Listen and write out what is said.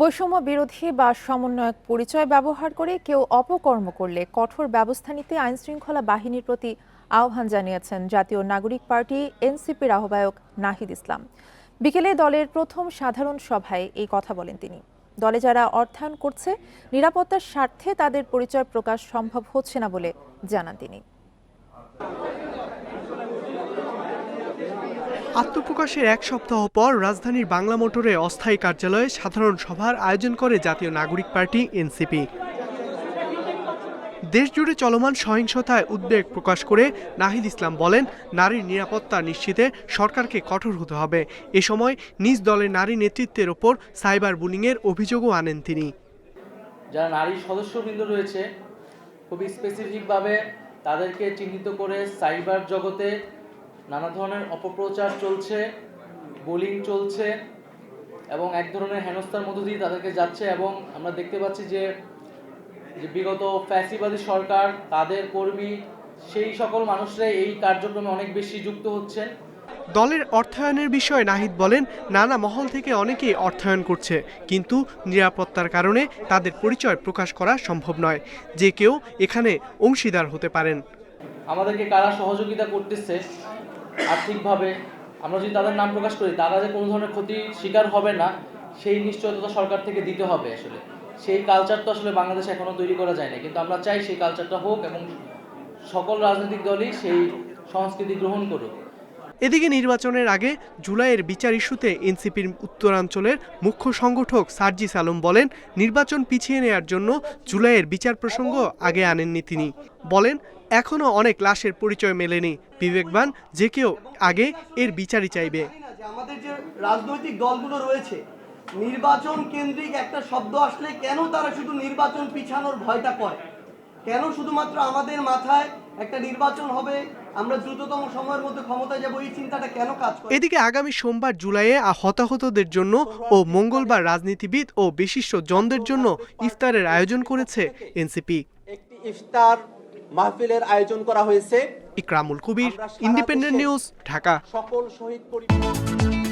বৈষম্য বিরোধী বা সমন্বয়ক পরিচয় ব্যবহার করে কেউ অপকর্ম করলে কঠোর ব্যবস্থা নিতে আইনশৃঙ্খলা বাহিনীর প্রতি আহ্বান জানিয়েছেন জাতীয় নাগরিক পার্টি এনসিপির আহ্বায়ক নাহিদ ইসলাম। বিকেলে দলের প্রথম সাধারণ সভায় এই কথা বলেন তিনি। দলে যারা অর্থায়ন করছে, নিরাপত্তার স্বার্থে তাদের পরিচয় প্রকাশ সম্ভব হচ্ছে না বলে জানান তিনি। আত্মপ্রকাশের এক সপ্তাহ পর রাজধানীর বাংলা মোটরে অস্থায়ী কার্যালয়ে সাধারণ সভার আয়োজন করে জাতীয় নাগরিক পার্টি, এনসিপি। দেশজুড়ে চলমান সহিংসতায় উদ্বেগ প্রকাশ করে নাহিদ ইসলাম বলেন, নারীর নিরাপত্তা নিশ্চিতে সরকারকে কঠোর হতে হবে। এ সময় নিজ দলের নারী নেতৃত্বের ওপর সাইবার বুলিংয়ের অভিযোগও আনেন তিনি। যারা নারী সদস্যবৃন্দ রয়েছে, খুবই স্পেসিফিকভাবে তাদেরকে চিহ্নিত করে সাইবার জগতে নানা ধরনের অপপ্রচার চলছে বোলিং চলছে এবং এক ধরনের হেনস্থার মধ্য দিয়ে তাদেরকে যাচ্ছে এবং আমরা দেখতে পাচ্ছি যে যে বিগত ফ্যাসিবাদী সরকার, তাদের কর্মী, সেই সকল মানুষরা এই কার্যক্রমে অনেক বেশি যুক্ত হচ্ছেন। দলের অর্থায়নের বিষয়ে নাহিদ বলেন, নানা মহল থেকে অনেকেই অর্থায়ন করছে, কিন্তু নিরাপত্তার কারণে তাদের পরিচয় প্রকাশ করা সম্ভব নয়, যে কেউ এখানে অংশীদার হতে পারেন। আমাদেরকে কারা সহযোগিতা করতেছে আর্থিকভাবে, আমরা যদি তাদের নাম প্রকাশ করি, তারা যে কোনো ধরনের ক্ষতির শিকার হবে না, সেই নিশ্চয়তা সরকার থেকে দিতে হবে আসলে। সেই কালচার তো আসলে বাংলাদেশে এখনও তৈরি করা যায় না কিন্তু আমরা চাই সেই কালচারটা হোক এবং সকল রাজনৈতিক দলই সেই সংস্কৃতি গ্রহণ করুক। এদিকে নির্বাচনের আগে জুলাইয়ের বিচার ইস্যুতে এনসিপির উত্তরাঞ্চলের মুখ্য সংগঠক সার্জিস আলম বলেন, নির্বাচন পিছিয়ে নেয়ার জন্য জুলাইয়ের বিচার প্রসঙ্গ আগে আনেননি তিনি। বলেন, এখনও অনেক লাশের পরিচয় মেলেনি। বিবেকবান, যে কেউ আগে এর বিচারই চাইবে। আমাদের যে রাজনৈতিক দলগুলো রয়েছে, নির্বাচন কেন্দ্রিক একটা শব্দ আসলে কেন তারা শুধু নির্বাচন পিছানোর ভয়টা করে? কেন শুধুমাত্র আমাদের মাথায় একটা নির্বাচন হবে? আমরা দ্রুততম সময়ের মধ্যে ক্ষমতায় যাব এই চিন্তাটা কেন কাজ করে? এদিকে আগামী সোমবার জুলাইয়ে হতাহতদের জন্য ও মঙ্গলবার রাজনীতিবিদ ও বিশিষ্ট জনদের জন্য ইফতারের আয়োজন করেছে এনসিপি। একটি ইফতার মাহফিলের আয়োজন করা হয়েছে। Ikramul Kabir independent news Dhaka. সকল শহীদ পরিবার